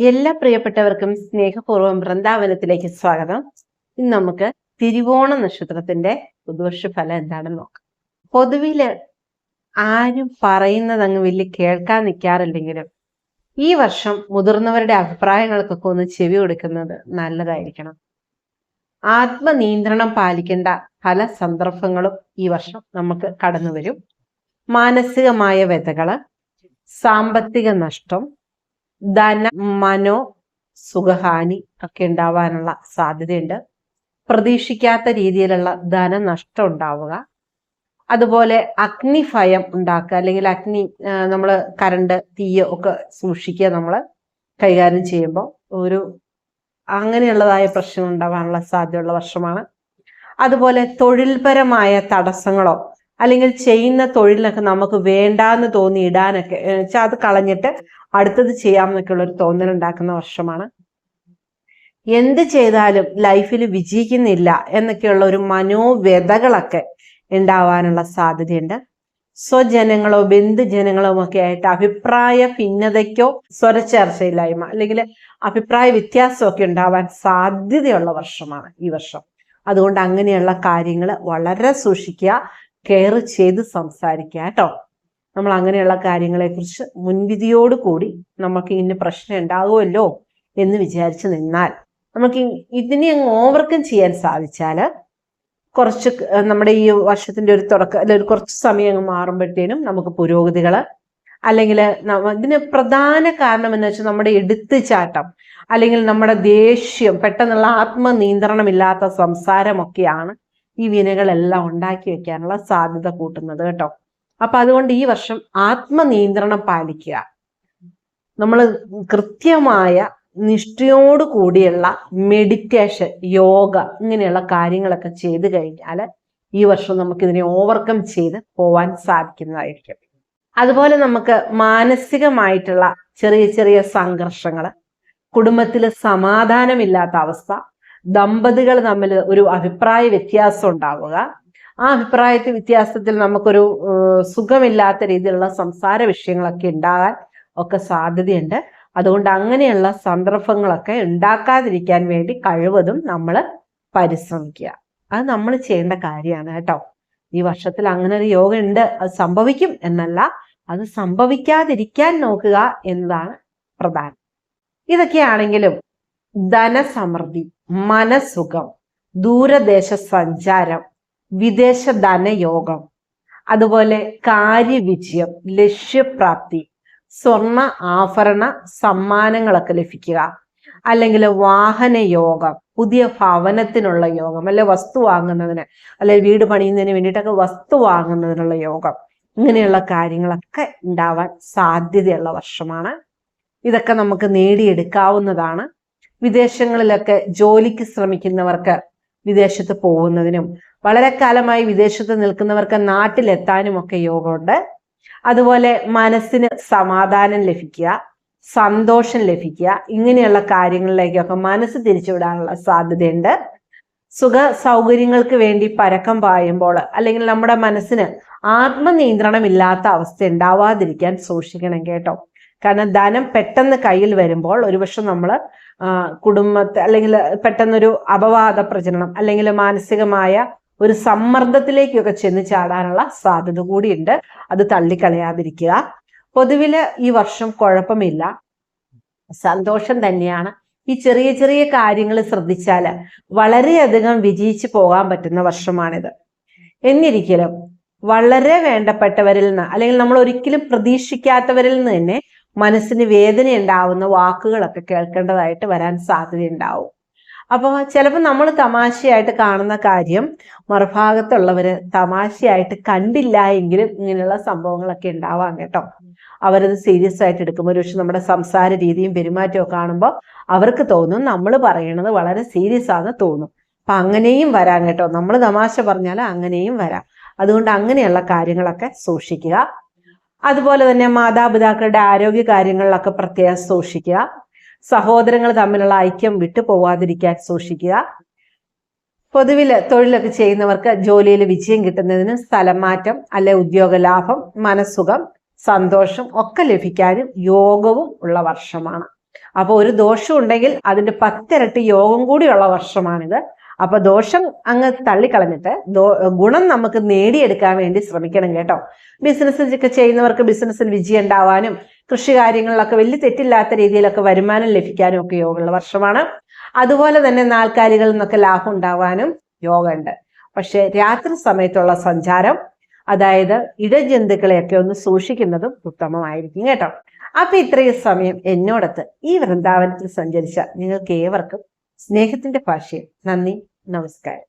എല്ലാ പ്രിയപ്പെട്ടവർക്കും സ്നേഹപൂർവം വൃന്ദാവനത്തിലേക്ക് സ്വാഗതം. ഇന്ന് നമുക്ക് തിരുവോണ നക്ഷത്രത്തിന്റെ പുതുവർഷ ഫലം എന്താണെന്ന് നോക്കാം. പൊതുവിൽ ആരും പറയുന്നത് അങ്ങ് വലിയ കേൾക്കാൻ നിൽക്കാറില്ലെങ്കിലും ഈ വർഷം മുതിർന്നവരുടെ അഭിപ്രായങ്ങൾക്കൊക്കെ ഒന്ന് ചെവി കൊടുക്കുന്നത് നല്ലതായിരിക്കണം. ആത്മനിയന്ത്രണം പാലിക്കേണ്ട പല സന്ദർഭങ്ങളും ഈ വർഷം നമുക്ക് കടന്നു വരും മാനസികമായ വ്യതകൾ സാമ്പത്തിക നഷ്ടം ധന മനോ സുഖഹാനി ഒക്കെ ഉണ്ടാവാനുള്ള സാധ്യതയുണ്ട്. പ്രതീക്ഷിക്കാത്ത രീതിയിലുള്ള ധനനഷ്ടം ഉണ്ടാവുക. അതുപോലെ അഗ്നിഫയം ഉണ്ടാക്കുക അല്ലെങ്കിൽ അഗ്നി നമ്മൾ കരണ്ട് തീയോ ഒക്കെ സൂക്ഷിക്കുക നമ്മൾ കൈകാര്യം ചെയ്യുമ്പോൾ ഒരു അങ്ങനെയുള്ളതായ പ്രശ്നം ഉണ്ടാവാനുള്ള സാധ്യതയുള്ള വർഷമാണ്. അതുപോലെ തൊഴിൽപരമായ തടസ്സങ്ങളോ അല്ലെങ്കിൽ ചെയ്യുന്ന തൊഴിലിനൊക്കെ നമുക്ക് വേണ്ടാന്ന് തോന്നി ഇടാനൊക്കെ വെച്ചാൽ അത് കളഞ്ഞിട്ട് അടുത്തത് ചെയ്യാമെന്നൊക്കെ ഉള്ള ഒരു തോന്നൽ ഉണ്ടാക്കുന്ന വർഷമാണ്. എന്ത് ചെയ്താലും ലൈഫിൽ വിജയിക്കുന്നില്ല എന്നൊക്കെയുള്ള ഒരു മനോവ്യതകളൊക്കെ ഉണ്ടാവാനുള്ള സാധ്യതയുണ്ട്. സ്വജനങ്ങളോ ബന്ധുജനങ്ങളോ ഒക്കെ ആയിട്ട് അഭിപ്രായ ഭിന്നതയ്ക്കോ സ്വരച്ചേർച്ചയില്ലായ്മ അല്ലെങ്കിൽ അഭിപ്രായ വ്യത്യാസമൊക്കെ ഉണ്ടാവാൻ സാധ്യതയുള്ള വർഷമാണ് ഈ വർഷം. അതുകൊണ്ട് അങ്ങനെയുള്ള കാര്യങ്ങൾ വളരെ സൂക്ഷിക്കുക. കെയർ ചെയ്ത് സംസാരിക്കുക കേട്ടോ. നമ്മൾ അങ്ങനെയുള്ള കാര്യങ്ങളെക്കുറിച്ച് മുൻവിധിയോട് കൂടി നമുക്ക് ഇന്ന് പ്രശ്നം ഉണ്ടാകുമല്ലോ എന്ന് വിചാരിച്ച് നിന്നാൽ നമുക്ക് ഇതിനെ അങ്ങ് ഓവർകം ചെയ്യാൻ സാധിച്ചാൽ കുറച്ച് നമ്മുടെ ഈ വർഷത്തിന്റെ ഒരു തുടക്കം അല്ലെ ഒരു കുറച്ച് സമയം അങ്ങ് മാറുമ്പോഴത്തേനും നമുക്ക് പുരോഗതികൾ അല്ലെങ്കിൽ ഇതിന് പ്രധാന കാരണം എന്ന് വെച്ചാൽ നമ്മുടെ എടുത്തുചാട്ടം അല്ലെങ്കിൽ നമ്മുടെ ദേഷ്യം പെട്ടെന്നുള്ള ആത്മനിയന്ത്രണമില്ലാത്ത സംസാരമൊക്കെയാണ് ഈ വിനകളെല്ലാം ഉണ്ടാക്കി വെക്കാനുള്ള സാധ്യത കൂട്ടുന്നത് കേട്ടോ. അപ്പൊ അതുകൊണ്ട് ഈ വർഷം ആത്മനിയന്ത്രണം പാലിക്കുക. നമ്മൾ കൃത്യമായ നിഷ്ഠയോട് കൂടിയുള്ള മെഡിറ്റേഷൻ യോഗ ഇങ്ങനെയുള്ള കാര്യങ്ങളൊക്കെ ചെയ്തു കഴിഞ്ഞാൽ ഈ വർഷം നമുക്ക് ഇതിനെ ഓവർകം ചെയ്ത് പോവാൻ സാധിക്കുന്നതായിരിക്കും. അതുപോലെ നമുക്ക് മാനസികമായിട്ടുള്ള ചെറിയ ചെറിയ സംഘർഷങ്ങൾ കുടുംബത്തിൽ സമാധാനമില്ലാത്ത അവസ്ഥ ദമ്പതികൾ തമ്മിൽ ഒരു അഭിപ്രായ വ്യത്യാസം ഉണ്ടാവുക. ആ അഭിപ്രായത്തിൽ വ്യത്യാസത്തിൽ നമുക്കൊരു സുഖമില്ലാത്ത രീതിയിലുള്ള സംസാര വിഷയങ്ങളൊക്കെ ഉണ്ടാകാൻ ഒക്കെ സാധ്യതയുണ്ട്. അതുകൊണ്ട് അങ്ങനെയുള്ള സന്ദർഭങ്ങളൊക്കെ ഉണ്ടാക്കാതിരിക്കാൻ വേണ്ടി കഴിവതും നമ്മൾ പരിശ്രമിക്കുക. അത് നമ്മൾ ചെയ്യേണ്ട കാര്യമാണ് കേട്ടോ. ഈ വർഷത്തിൽ അങ്ങനെ ഒരു യോഗ ഉണ്ട് അത് സംഭവിക്കും എന്നല്ല അത് സംഭവിക്കാതിരിക്കാൻ നോക്കുക എന്നതാണ് പ്രധാനം. ഇതൊക്കെയാണെങ്കിലും ധനസമൃദ്ധി. മനസുഖം ദൂരദേശ സഞ്ചാരം വിദേശ ധനയോഗം അതുപോലെ കാര്യവിജയം ലക്ഷ്യപ്രാപ്തി സ്വർണ ആഭരണ സമ്മാനങ്ങളൊക്കെ ലഭിക്കുക. അല്ലെങ്കിൽ വാഹന യോഗം പുതിയ ഭവനത്തിനുള്ള യോഗം അല്ലെ വസ്തു വാങ്ങുന്നതിന് അല്ലെ വീട് പണിയുന്നതിന് വേണ്ടിയിട്ടൊക്കെ വസ്തു വാങ്ങുന്നതിനുള്ള യോഗം. ഇങ്ങനെയുള്ള കാര്യങ്ങളൊക്കെ ഉണ്ടാവാൻ സാധ്യതയുള്ള വർഷമാണ്. ഇതൊക്കെ നമുക്ക് നേടിയെടുക്കാവുന്നതാണ്. വിദേശങ്ങളിലൊക്കെ ജോലിക്ക് ശ്രമിക്കുന്നവർക്ക് വിദേശത്ത് പോകുന്നതിനും വളരെ കാലമായി വിദേശത്ത് നിൽക്കുന്നവർക്ക് നാട്ടിലെത്താനും ഒക്കെ യോഗമുണ്ട്. അതുപോലെ മനസ്സിന് സമാധാനം ലഭിക്കുക സന്തോഷം ലഭിക്കുക ഇങ്ങനെയുള്ള കാര്യങ്ങളിലേക്കൊക്കെ മനസ്സ് തിരിച്ചുവിടാനുള്ള സാധ്യതയുണ്ട്. സുഖ സൗകര്യങ്ങൾക്ക് വേണ്ടി പരക്കം പായുമ്പോൾ അല്ലെങ്കിൽ നമ്മുടെ മനസ്സിന് ആത്മനിയന്ത്രണമില്ലാത്ത അവസ്ഥ ഉണ്ടാവാതിരിക്കാൻ സൂക്ഷിക്കണം കേട്ടോ. കാരണം ധനം പെട്ടെന്ന് കയ്യിൽ വരുമ്പോൾ ഒരുപക്ഷെ നമ്മൾ കുടുംബത്തെ അല്ലെങ്കിൽ പെട്ടെന്നൊരു അപവാദ പ്രചരണം അല്ലെങ്കിൽ മാനസികമായ ഒരു സമ്മർദ്ദത്തിലേക്കൊക്കെ ചെന്ന് ചാടാനുള്ള സാധ്യത കൂടിയുണ്ട്. അത് തള്ളിക്കളയാതിരിക്കുക. പൊതുവിൽ ഈ വർഷം കുഴപ്പമില്ല. സന്തോഷം തന്നെയാണ്. ഈ ചെറിയ ചെറിയ കാര്യങ്ങൾ ശ്രദ്ധിച്ചാൽ വളരെയധികം വിജയിച്ചു പോകാൻ പറ്റുന്ന വർഷമാണിത്. എന്നിരിക്കലും വളരെ വേണ്ടപ്പെട്ടവരിൽ നിന്ന് അല്ലെങ്കിൽ നമ്മൾ ഒരിക്കലും പ്രതീക്ഷിക്കാത്തവരിൽ നിന്ന് തന്നെ മനസ്സിന് വേദന ഉണ്ടാവുന്ന വാക്കുകളൊക്കെ കേൾക്കേണ്ടതായിട്ട് വരാൻ സാധ്യതയുണ്ടാവും. അപ്പോൾ ചിലപ്പോൾ നമ്മൾ തമാശയായിട്ട് കാണുന്ന കാര്യം മറുഭാഗത്തുള്ളവര് തമാശയായിട്ട് കണ്ടില്ല എങ്കിലും ഇങ്ങനെയുള്ള സംഭവങ്ങളൊക്കെ ഉണ്ടാവാം കേട്ടോ. അവരത് സീരിയസ് ആയിട്ട് എടുക്കുമ്പോൾ ഒരു പക്ഷെ നമ്മുടെ സംസാര രീതിയും പെരുമാറ്റവും കാണുമ്പോൾ അവർക്ക് തോന്നും നമ്മൾ പറയണത് വളരെ സീരിയസ് ആണെന്ന് തോന്നും. അപ്പൊ അങ്ങനെയും വരാം കേട്ടോ. നമ്മൾ തമാശ പറഞ്ഞാൽ അങ്ങനെയും വരാം. അതുകൊണ്ട് അങ്ങനെയുള്ള കാര്യങ്ങളൊക്കെ സൂക്ഷിക്കുക. അതുപോലെ തന്നെ മാതാപിതാക്കളുടെ ആരോഗ്യ കാര്യങ്ങളിലൊക്കെ പ്രത്യേകം സൂക്ഷിക്കുക. സഹോദരങ്ങൾ തമ്മിലുള്ള ഐക്യം വിട്ടു പോവാതിരിക്കാൻ സൂക്ഷിക്കുക. പൊതുവിൽ തൊഴിലൊക്കെ ചെയ്യുന്നവർക്ക് ജോലിയിൽ വിജയം കിട്ടുന്നതിന് സ്ഥലം മാറ്റം അല്ലെ ഉദ്യോഗ ലാഭം മനസ്സുഖം സന്തോഷം ഒക്കെ ലഭിക്കാനും യോഗവും ഉള്ള വർഷമാണ്. അപ്പോൾ ഒരു ദോഷം ഉണ്ടെങ്കിൽ അതിന്റെ പത്തിരട്ടി യോഗം കൂടിയുള്ള വർഷമാണിത്. അപ്പൊ ദോഷം അങ്ങ് തള്ളിക്കളഞ്ഞിട്ട് ഗുണം നമുക്ക് നേടിയെടുക്കാൻ വേണ്ടി ശ്രമിക്കണം കേട്ടോ. ബിസിനസ് ഒക്കെ ചെയ്യുന്നവർക്ക് ബിസിനസ്സിൽ വിജയം ഉണ്ടാവാനും കൃഷി കാര്യങ്ങളിലൊക്കെ വലിയ തെറ്റില്ലാത്ത രീതിയിലൊക്കെ വരുമാനം ലഭിക്കാനും ഒക്കെ യോഗമുള്ള വർഷമാണ്. അതുപോലെ തന്നെ നാൽക്കാലികളിൽ നിന്നൊക്കെ ലാഭം ഉണ്ടാവാനും യോഗമുണ്ട് പക്ഷെ രാത്രി സമയത്തുള്ള സഞ്ചാരം അതായത് ഇടജന്തുക്കളെയൊക്കെ ഒന്ന് സൂക്ഷിക്കുന്നതും ഉത്തമമായിരിക്കും കേട്ടോ. അപ്പൊ ഇത്രയും സമയം എന്നോടൊത്ത് ഈ വൃന്ദാവനത്തിൽ സഞ്ചരിച്ച നിങ്ങൾക്ക് ഏവർക്കും സ്നേഹത്തിന്റെ ഭാഷയിൽ. നന്ദി. നമസ്കാരം.